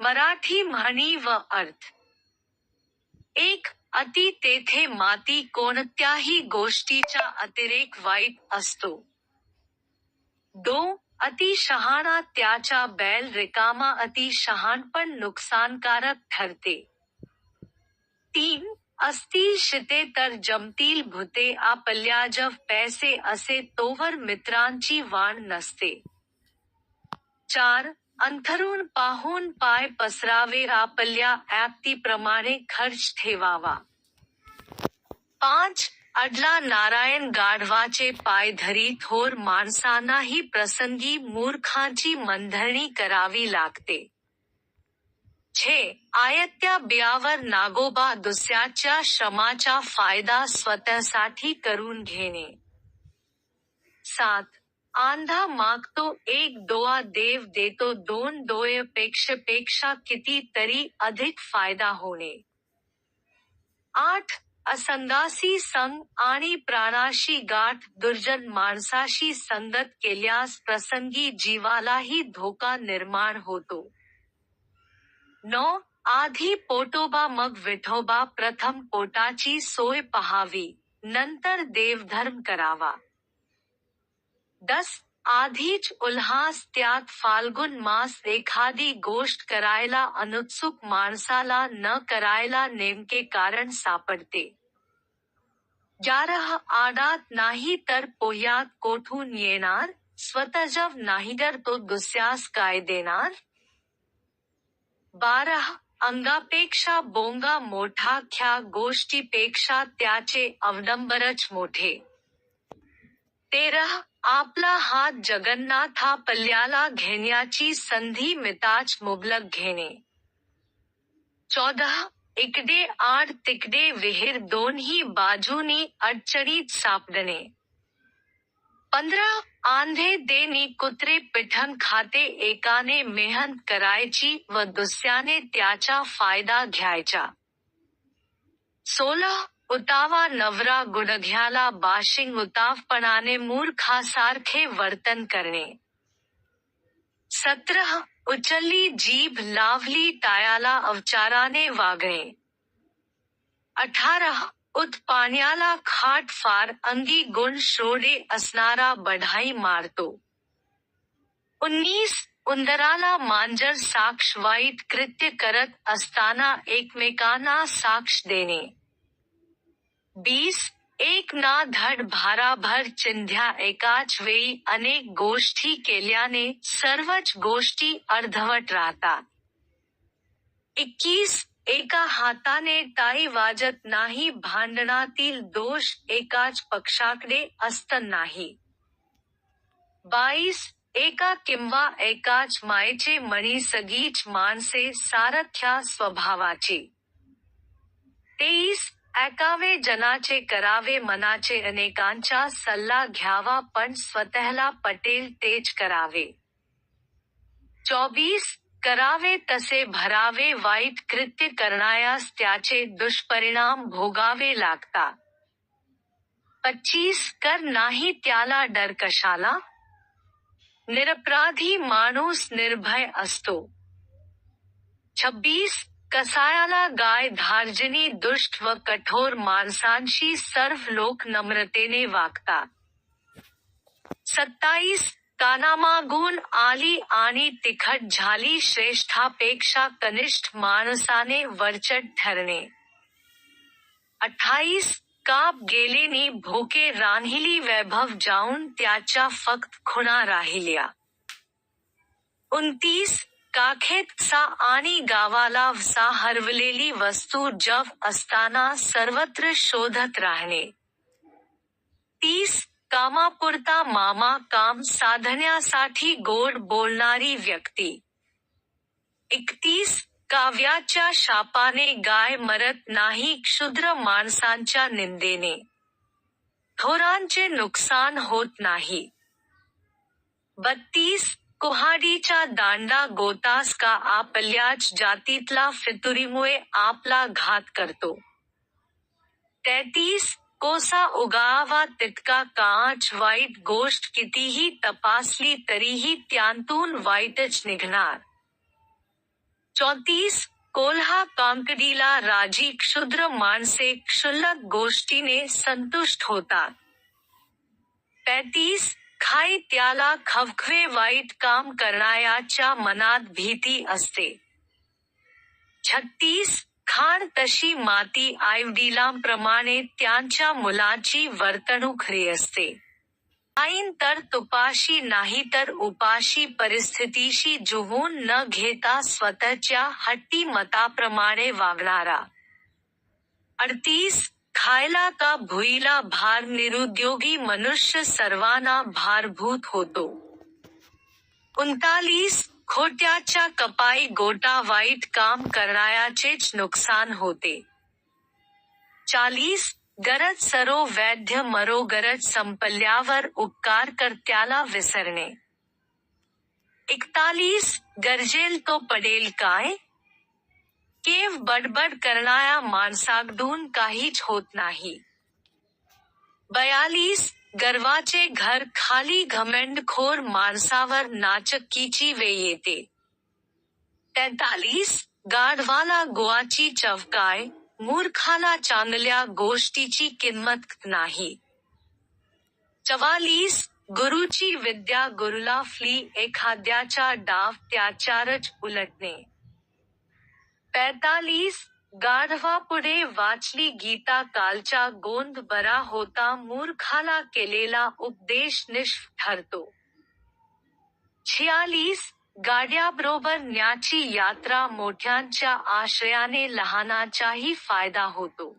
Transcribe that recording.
मराठी म्हणी व अर्थ. एक अति तेथे माती कोणत्याही गोष्टीचा अतिरेक वाईट असतो. दो अति शहाणा त्याचा बैल रिकामा अति शहाणपण नुकसानकारक ठरते. तीन असतील शिते तर जमतील भुते आपल्या जव पैसे असे तोवर मित्रांची वाण नसते. चार अंथरूण पाहून पाय पसरावे आपल्या ऍक्तीप्रमाणे खर्च ठेवावा. पाच, अडला नारायण गाढवाचे पाय धरी थोर माणसांनाही प्रसंगी मूर्खांची मनधरणी करावी लागते. छे, आयत्या बियावर नागोबा दुसऱ्याच्या श्रमाचा फ़ायदा स्वतःसाठी करून घेणे. सात आंधा मागतो एक दोआ देव देतो दोन डोळे पेक्षा किती तरी अधिक फायदा होणे. आठ असंगासी संग आणि प्राणाशी गाठ दुर्जन माणसाशी संगत केल्यास प्रसंगी जीवालाही धोका निर्माण होतो. नऊ आधी पोटोबा मग विठोबा प्रथम पोटाची सोय पहावी नंतर देवधर्म करावा. दस आधीच उल्हास त्यात फाल्गुन मास एखादी गोष्ट करायला अनुत्सुक माणसाला न करायला नेमके कारण सापडते. ग्यारह आडात नाही तर पोह्यात कोठून येणार? स्वतःजव नाहीतर तो दुसऱ्यास काय देणार? बारह अंगापेक्षा बोंगा मोठा ख्या गोष्टीपेक्षा त्याचे अवडंबरच मोठे. तेरह आपला हात पल्ल्याला घेण्याची संधी मिताच मुबलक घेणे. चौदह इकडे आड तिकडे विहीर दोन्ही बाजूनी अडचणीत सापडणे. पंधरा, आंधे देनी कुत्रे पिठन खाते एकाने मेहनत करायची व दुसऱ्याने त्याचा फ़ायदा घ्यायचा. सोळा उतावा नवरा गुडघ्याला बाशिंग उतावपणाने मूर्खासारखे वर्तन करणे सतरा उचलली जीभ लावली टायाला अवचाराने वागणे अठारह, उत पाण्याला खाट फार अंगी गुण शोडे असणारा बढाई मारतो। उन्नीस, उंदराला मांजर साक्ष वाईट कृत्य करत असताना एकमेकांना साक्ष देणे बीस एक ना धड भाराभर चिंध्या एकाच वेळी अनेक गोष्टी केल्याने सर्वच गोष्टी अर्धवट राहतात एकवीस एका हाताने टाळी वाजत नाही, भांडणातील दोष एकाच पक्षाकडे असत नाही. बाईस एका किंवा एकाच मायेचे मणी सगीच माणसे सारथ्या स्वभावाची. तेईस ऐकावे जनाचे करावे मनाचे अनेकांचा सल्ला घ्यावा पण स्वतःला पटेल तेच करावे. चौबीस करावे तसे भरावे, वाईट कृत्य करणायास त्याचे दुष्परिणाम भोगावे लागतात. पच्चीस कर नाही त्याला डर कशाला? निरपराधी माणूस निर्भय असतो. छब्बीस कसायाला गाय धार्जिनी, दुष्ट व कठोर माणसांशी सर्व लोक नम्रतेने वागतात सत्ताईस, कानामागून आली आणि तिखट झाली श्रेष्ठापेक्षा कनिष्ठ माणसाने वरचढ ठरणे। अठ्ठाईस, काप गेलेनी भोके रान्हिली वैभव जाऊन त्याच्या फक्त खुणा राहिल्या। उनतीस काखेत सा आणि गावाला सा हरवलेली वस्तू जव असताना सर्वत्र शोधत राहणे. तीस कामापुरता मामा काम साधण्यासाठी गोड बोलणारी व्यक्ती. एकतीस काव्याच्या शापाने गाय मरत नाही क्षुद्र माणसांच्या निंदेने. थोरांचे नुकसान होत नाही. बत्तीस कुहाडीचा दांडा गोतास का आपल्याच जातीतला फितुरीमुळे आपला घात करतो. तेहतीस कोसा उगावा तितका काच वाईट गोष्ट कितीही तपासली तरीही त्यांतून वाईटच निघणार. चौतीस कोल्हा कांकडीला राज़ी क्षुद्र माणसे क्षुल्लक गोष्टीने संतुष्ट होतात. पैतीस खाई त्याला खवखवे वाईट काम करणायाच्या मनात भीती असते. छत्तीस खाण तशी माती आईवडिलांप्रमाणे त्यांच्या मुलाची वर्तणूक रे असते. आईन तर तुपाशी नाही तर उपाशी परिस्थितीशी जुवून न घेता स्वतःच्या हट्टी मताप्रमाणे वागणारा. अडतीस खायला का भुईला भार निरुद्योगी मनुष्य सर्वांना भारभूत होतो. उनतालीस खोट्याच्या कपाई गोटा वाईट काम करणायाचेच नुकसान होते. चाळीस गरज सरो वैद्य मरो गरज संपल्यावर उपकार कर्त्याला विसरणे. एकतालीस गरजेल तो पडेल काय? केव बडबड करणाया माणसाकडून काहीच होत नाही. बयालीस गर्वाचे घर खाली घमंडखोर माणसावर नाचक्कीची वेळ येते. तेतालीस गाढवाला गोवाची चवकाय मूर्खाला चांगल्या गोष्टीची किंमत नाही. चवालीस गुरुची विद्या गुरुला फ्ली एखाद्याचा डाव त्याचारच उलटणे. पैतालीस गाढवापुढे वाचली गीता कालचा गोंद बरा होता मूर्खाला केलेला उपदेश निष्फ ठरतो छियालीस, गाड्याबरोबर न्याची यात्रा मोठ्यांच्या आश्रयाने लहानाचाही फ़ायदा होतो.